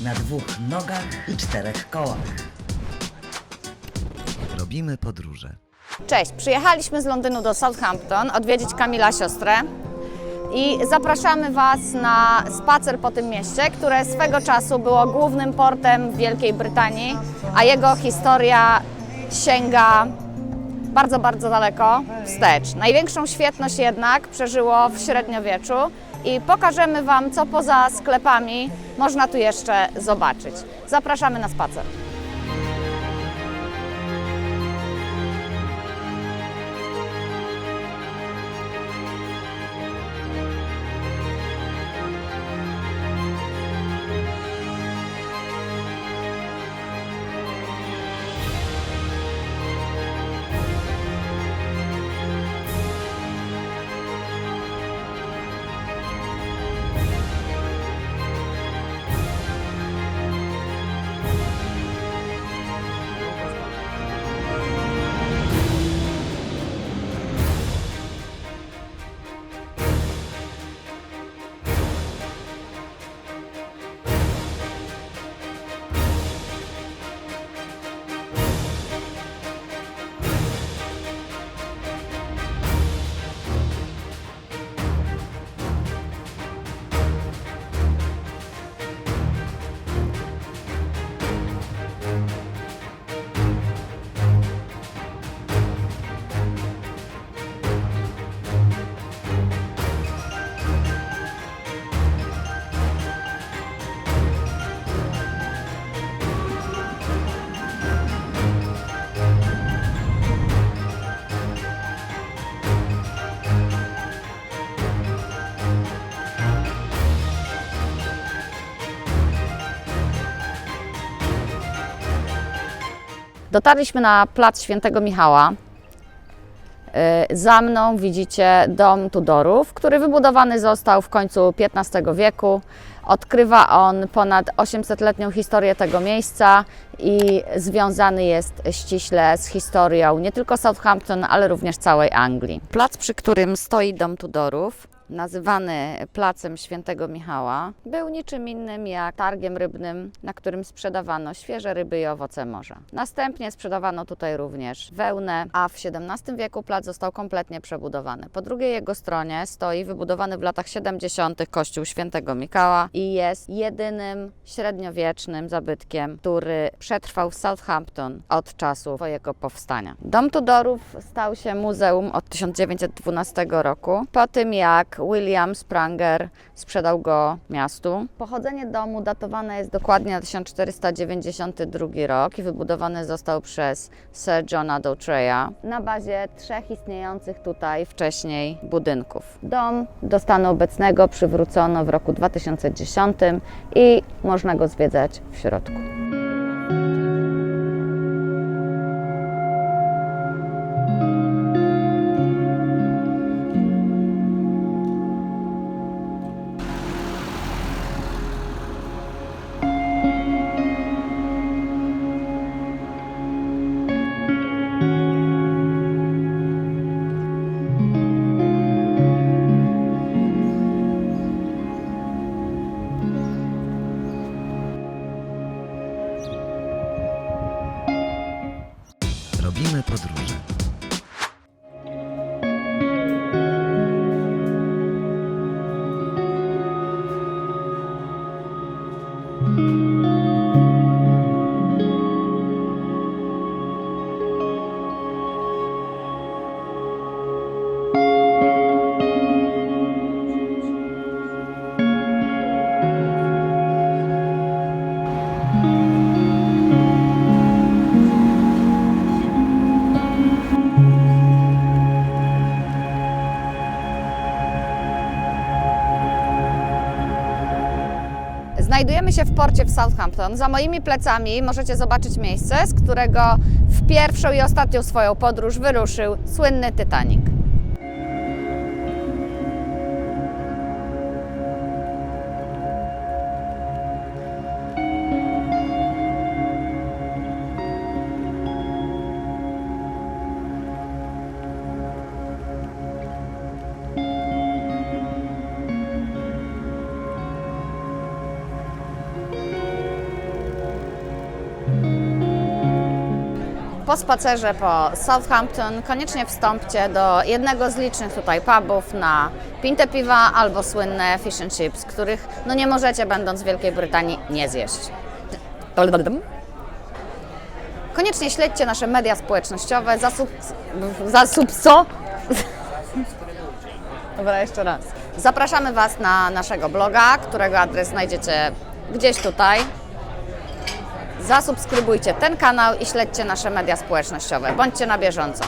na dwóch nogach i czterech kołach. Robimy podróże. Cześć, przyjechaliśmy z Londynu do Southampton odwiedzić Kamila siostrę i zapraszamy Was na spacer po tym mieście, które swego czasu było głównym portem w Wielkiej Brytanii, a jego historia sięga bardzo, bardzo daleko wstecz. Największą świetność jednak przeżyło w średniowieczu i pokażemy Wam, co poza sklepami można tu jeszcze zobaczyć. Zapraszamy na spacer. Dotarliśmy na plac Świętego Michała. Y, Za mną widzicie dom Tudorów, który wybudowany został w końcu XV wieku. Odkrywa on ponad 800-letnią historię tego miejsca i związany jest ściśle z historią nie tylko Southampton, ale również całej Anglii. Plac, przy którym stoi dom Tudorów, nazywany Placem Świętego Michała, był niczym innym jak targiem rybnym, na którym sprzedawano świeże ryby i owoce morza. Następnie sprzedawano tutaj również wełnę, a w XVII wieku plac został kompletnie przebudowany. Po drugiej jego stronie stoi wybudowany w latach 70. kościół Świętego Mikoła i jest jedynym średniowiecznym zabytkiem, który przetrwał w Southampton od czasu swojego powstania. Dom Tudorów stał się muzeum od 1912 roku, po tym jak William Spranger sprzedał go miastu. Pochodzenie domu datowane jest dokładnie na 1492 rok i wybudowany został przez Sir Johna Doutreya na bazie trzech istniejących tutaj wcześniej budynków. Dom do stanu obecnego przywrócono w roku 2010 i można go zwiedzać w środku. Znajdujemy się w porcie w Southampton. Za moimi plecami możecie zobaczyć miejsce, z którego w pierwszą i ostatnią swoją podróż wyruszył słynny Titanic. Po spacerze po Southampton koniecznie wstąpcie do jednego z licznych tutaj pubów na pinte piwa albo słynne fish and chips, których no nie możecie będąc w Wielkiej Brytanii nie zjeść. Koniecznie śledźcie nasze media społecznościowe, zasub... zasub co? Dobra, jeszcze raz. Zapraszamy Was na naszego bloga, którego adres znajdziecie gdzieś tutaj. Zasubskrybujcie ten kanał i śledźcie nasze media społecznościowe. Bądźcie na bieżąco.